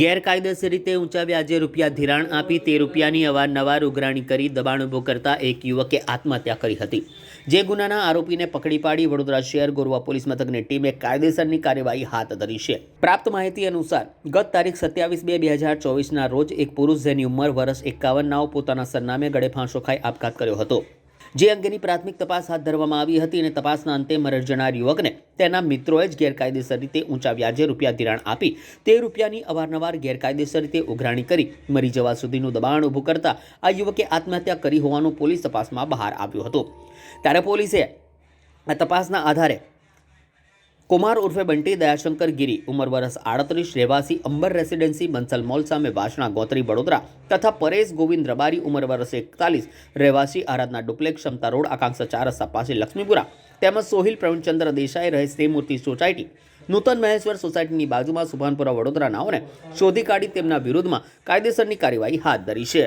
ગેરકાયદેસર રીતે ઊંચા વ્યાજે રૂપિયા ધિરાણ આપી તે રૂપિયાની અવારનવાર ઉઘરાણી કરી દબાણ ઊભો કરતા એક યુવકે આત્મહત્યા કરી હતી. જે ગુનાના આરોપીને પકડી પાડી વડોદરા શહેર ગોરવા પોલીસ મથકની ટીમે કાયદેસરની કાર્યવાહી હાથ ધરી છે. પ્રાપ્ત માહિતી અનુસાર, ગત તારીખ સત્યાવીસ બે બે હજાર ચોવીસના રોજ એક પુરુષ જેની ઉંમર વર્ષ એકાવન નાઓ પોતાના સરનામે ગળે ફાંસો ખાઈ આપઘાત કર્યો હતો. જે અંગેની પ્રાથમિક તપાસ હાથ ધરવામાં આવી હતી અને તપાસના અંતે મરણ યુવકને તેના મિત્રોએ જ ગેરકાયદેસર રીતે ઊંચા વ્યાજે રૂપિયા ધિરાણ આપી તે રૂપિયાની અવારનવાર ગેરકાયદેસર રીતે ઉઘરાણી કરી મરી જવા સુધીનું દબાણ ઊભું કરતા આ યુવકે આત્મહત્યા કરી હોવાનું પોલીસ તપાસમાં બહાર આવ્યું હતું. ત્યારે પોલીસે આ તપાસના આધારે કુમાર ઉર્ફે બંટી દયાશંકર ગીરી, ઉંમર વરસ આડત્રીસ, રહેવાસી અંબર રેસિડેન્સી, બંસલ મોલ સામે વાસણા, ગોત્રી, વડોદરા તથા પરેશ ગોવિંદ રબારી, ઉંમર વરસ એકતાલીસ, રહેવાસી આરાધના ડુપ્લેક્સ, ક્ષમતા રોડ, આકાંક્ષા ચાર રસ્તા પાસે લક્ષ્મીપુરા તેમજ સોહિલ પ્રવીણચંદ્ર દેસાઈ રહે શ્રીમૂર્તિ સોસાયટી. નૂતન મહેશ્વર સોસાયટીની બાજુમાં સુભાનપુરા વડોદરા નાઓને શોધી કાઢી તેમના વિરુદ્ધમાં કાયદેસરની કાર્યવાહી હાથ ધરી છે.